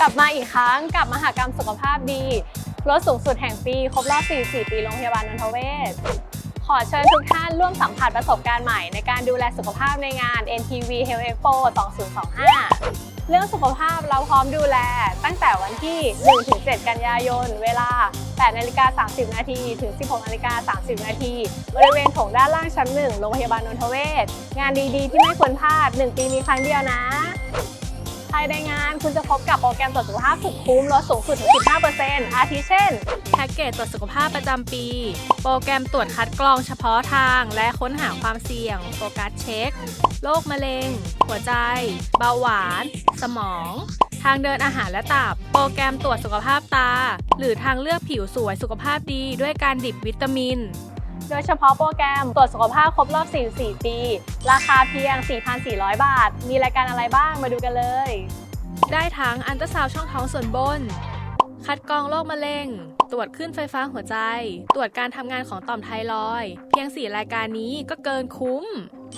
กลับมาอีกครั้งกับมหากรรมสุขภาพดีลดสูงสุดแห่งปี ครบรอบ 44 ปีโรงพยาบาลนนทเวศ ขอเชิญทุกท่านร่วมสัมผัสประสบการณ์ใหม่ในการดูแลสุขภาพในงาน NTV Health Expo 2025 เรื่องสุขภาพเราพร้อมดูแล ตั้งแต่วันที่ 1-7 กันยายน เวลา 8นาฬิกา30 นาทีถึง 16นาฬิกา30 นาที บริเวณโถงด้านล่างชั้น 1 โรงพยาบาลนนทเวศ งานดีๆ ที่ไม่ควรพลาด 1 ปีมีครั้งเดียวนะ ยในงาน คุณจะพบกับโปรแกรมตรวจสุขภาพสุดคุ้มลดสูงสุดถึง 15%อาทิเช่น แพ็กเกจตรวจสุขภาพประจำปี โปรแกรมตรวจคัดกรองเฉพาะทาง และค้นหาความเสี่ยง โฟกัสเช็ค โรคมะเร็ง หัวใจ เบาหวาน สมอง ทางเดินอาหารและตับ โปรแกรมตรวจสุขภาพตา หรือทางเลือกผิวสวยสุขภาพดีด้วยการดิบวิตามิน โดยเฉพาะโปรแกรมตรวจสุขภาพครบรอบ 44 ปี ราคาเพียง 4,400 บาท มีรายการอะไรบ้างมาดูกันเลย ได้ทั้งอันตราซาวด์ช่องท้องส่วนบน คัดกรองโรคมะเร็ง ตรวจขึ้นไฟฟ้าหัวใจ ตรวจการทำงานของต่อมไทรอย เพียง 4 รายการนี้ก็เกินคุ้ม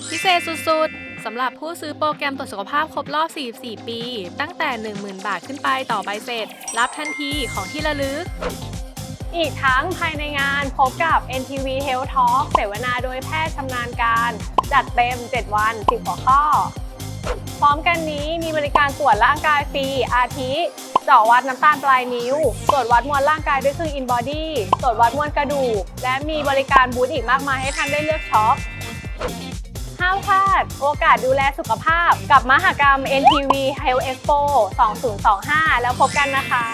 พิเศษสุดๆสำหรับผู้ซื้อโปรแกรมตรวจสุขภาพครบรอบ 44 ปี ตั้งแต่ 10,000 บาทขึ้นไปต่อใบเสร็จ รับทันทีของที่ระลึก อีกทั้งภายในงานพบกับ NTV Health Talk เสวนาโดยแพทย์ชำนาญการ จัดเต็ม 7 วัน 10 หัวข้อ พร้อมกันนี้มีบริการตรวจร่างกายฟรี อาทิเจาะวัดน้ำตาลปลายนิ้ว ตรวจวัดมวลร่างกายด้วยเครื่อง InBody ตรวจวัดมวลกระดูก และมีบริการบูธอีกมากมายให้ท่านได้เลือกช็อปห้ามพลาด โอกาสดูแลสุขภาพ กับมหกรรม NTV Health Expo 2025 แล้วพบกันนะคะ